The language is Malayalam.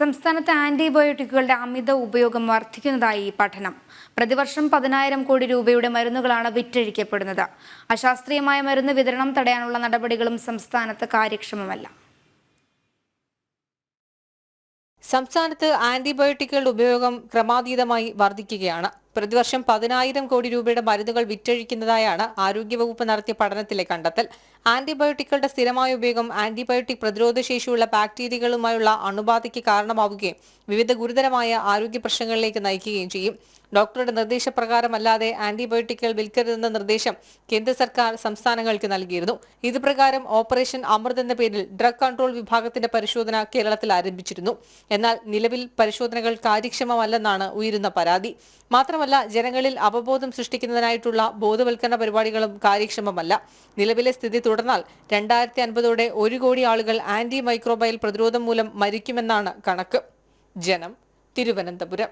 സംസ്ഥാനത്ത് ആന്റിബയോട്ടിക്കുകളുടെ അമിത ഉപയോഗം വർദ്ധിക്കുന്നതായി പഠനം. പ്രതിവർഷം പതിനായിരം കോടി രൂപയുടെ മരുന്നുകളാണ് വിറ്റഴിക്കപ്പെടുന്നത്. അശാസ്ത്രീയമായ മരുന്ന് വിതരണം തടയാനുള്ള നടപടികളും സംസ്ഥാനത്ത് കാര്യക്ഷമമല്ല. സംസ്ഥാനത്ത് ആന്റിബയോട്ടിക്കുകളുടെ ഉപയോഗം ക്രമാതീതമായി വർദ്ധിക്കുകയാണ്. പ്രതിവർഷം പതിനായിരം കോടി രൂപയുടെ മരുന്നുകൾ വിറ്റഴിക്കുന്നതായാണ് ആരോഗ്യവകുപ്പ് നടത്തിയ പഠനത്തിലെ കണ്ടെത്തൽ. ആന്റിബയോട്ടിക്കുകളുടെ സ്ഥിരമായ ഉപയോഗം ആന്റിബയോട്ടിക് പ്രതിരോധശേഷിയുള്ള ബാക്ടീരിയകളുമായുള്ള അണുബാധയ്ക്ക് കാരണമാവുകയും വിവിധ ഗുരുതരമായ ആരോഗ്യ പ്രശ്നങ്ങളിലേക്ക് നയിക്കുകയും ചെയ്യും. ഡോക്ടറുടെ നിർദ്ദേശപ്രകാരമല്ലാതെ ആന്റിബയോട്ടിക്കുകൾ വിൽക്കരുതെന്ന നിർദ്ദേശം കേന്ദ്ര സർക്കാർ സംസ്ഥാനങ്ങൾക്ക് നൽകിയിരുന്നു. ഇതുപ്രകാരം ഓപ്പറേഷൻ അമൃത് എന്ന പേരിൽ ഡ്രഗ് കൺട്രോൾ വിഭാഗത്തിന്റെ പരിശോധന കേരളത്തിൽ ആരംഭിച്ചിരുന്നു. എന്നാൽ നിലവിൽ പരിശോധനകൾ കാര്യക്ഷമമല്ലെന്നാണ് ഉയരുന്ന പരാതി. മാത്രമല്ല ജനങ്ങളിൽ അവബോധം സൃഷ്ടിക്കുന്നതിനായിട്ടുള്ള ബോധവൽക്കരണ പരിപാടികളും കാര്യക്ഷമമല്ല. നിലവിലെ സ്ഥിതി തുടർന്നാൽ രണ്ടായിരത്തി അൻപതോടെ ഒരു കോടി ആളുകൾ ആന്റി മൈക്രോബയൽ പ്രതിരോധം മൂലം മരിക്കുമെന്നാണ് കണക്ക്. ജനം തിരുവനന്തപുരം.